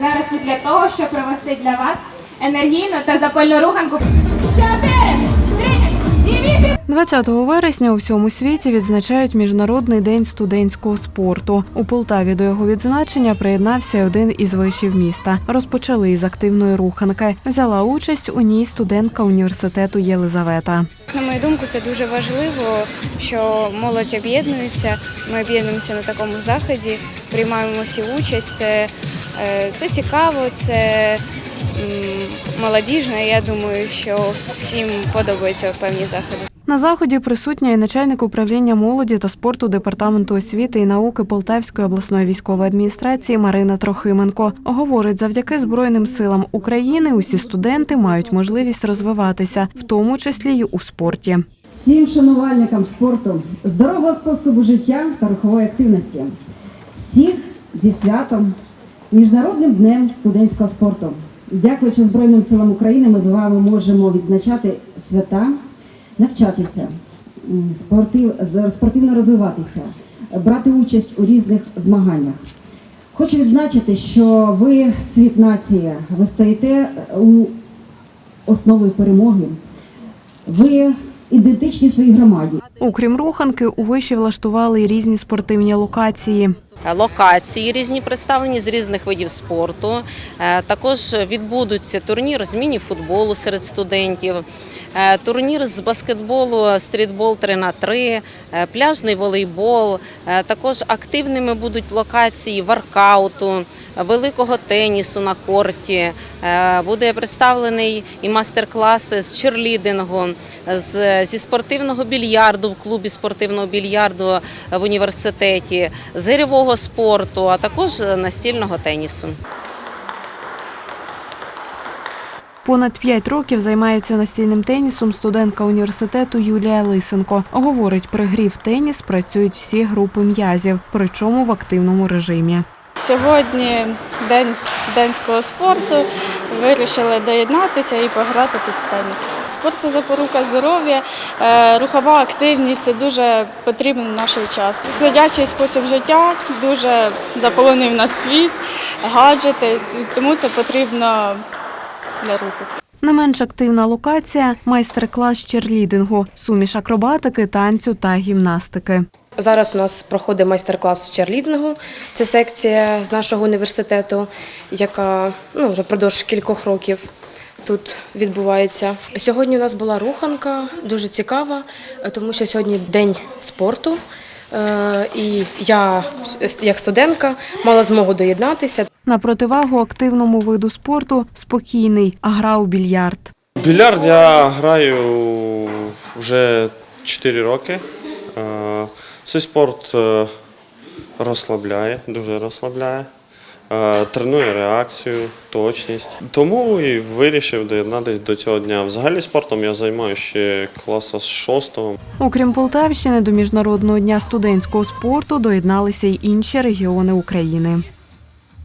зараз тут для того, щоб провести для вас енергійну та запальну руханку. Чотири, три і вісім. 20 вересня у всьому світі відзначають Міжнародний день студентського спорту. У Полтаві до його відзначення приєднався один із вишів міста. Розпочали із активної руханки. Взяла участь у ній студентка університету Єлизавета. На мою думку, це дуже важливо, що молодь об'єднується. Ми об'єднуємося на такому заході, приймаємо всі участь. Це, це цікаво, це молодіжно. Я думаю, що всім подобаються певні заходи. На заході присутня і начальник управління молоді та спорту департаменту освіти і науки Полтавської обласної військової адміністрації Марина Трохименко. Говорить, завдяки Збройним силам України усі студенти мають можливість розвиватися, в тому числі й у спорті. всім шанувальникам спорту, здорового способу життя та рухової активності, всіх зі святом, Міжнародним днем студентського спорту. Дякуючи Збройним силам України, ми з вами можемо відзначати свята, навчатися, спортив, спортивно розвиватися, брати участь у різних змаганнях. Хочу відзначити, що ви цвіт нації, ви стоїте у основою перемоги. Ви ідентичні своїй громаді. Окрім руханки, у виші влаштували різні спортивні локації. Локації різні представлені з різних видів спорту. Е, Також відбудуться турнір з міні-футболу серед студентів, е, турнір з баскетболу, стрітбол 3 на 3 е, пляжний волейбол. Е, Також активними будуть локації воркауту, великого тенісу на корті. Е, Буде представлений і мастер-клас з черлідингу, зі спортивного більярду в клубі спортивного більярду в університеті, з гирьового спорту, а також настільного тенісу. Понад п'ять років займається настільним тенісом студентка університету Юлія Лисенко. Говорить, при грі в теніс працюють всі групи м'язів, причому в активному режимі. Сьогодні день студентського спорту. Вирішили доєднатися і пограти тут в теніс. Спорт це запорука здоров'я, е, рухова активність це дуже потрібно в наш час. Сидячий спосіб життя дуже заполонив нас світ, гаджети, тому це потрібно для руху. Не менш активна локація майстер-клас черлідингу, суміш акробатики, танцю та гімнастики. Зараз у нас проходить майстер-клас з черлідингу. Це секція з нашого університету, яка ну, вже впродовж кількох років тут відбувається. Сьогодні у нас була руханка, дуже цікава, тому що сьогодні день спорту. Е, І я, як студентка, мала змогу доєднатися. На противагу активному виду спорту спокійний, а гра у більярд. Більярд я граю вже 4 роки. Цей спорт е, розслабляє, дуже розслабляє, е, тренує реакцію, точність. Тому і вирішив доєднатися до цього дня. Взагалі спортом я займаюся ще класу з шостого. Окрім Полтавщини, до міжнародного дня студентського спорту доєдналися й інші регіони України.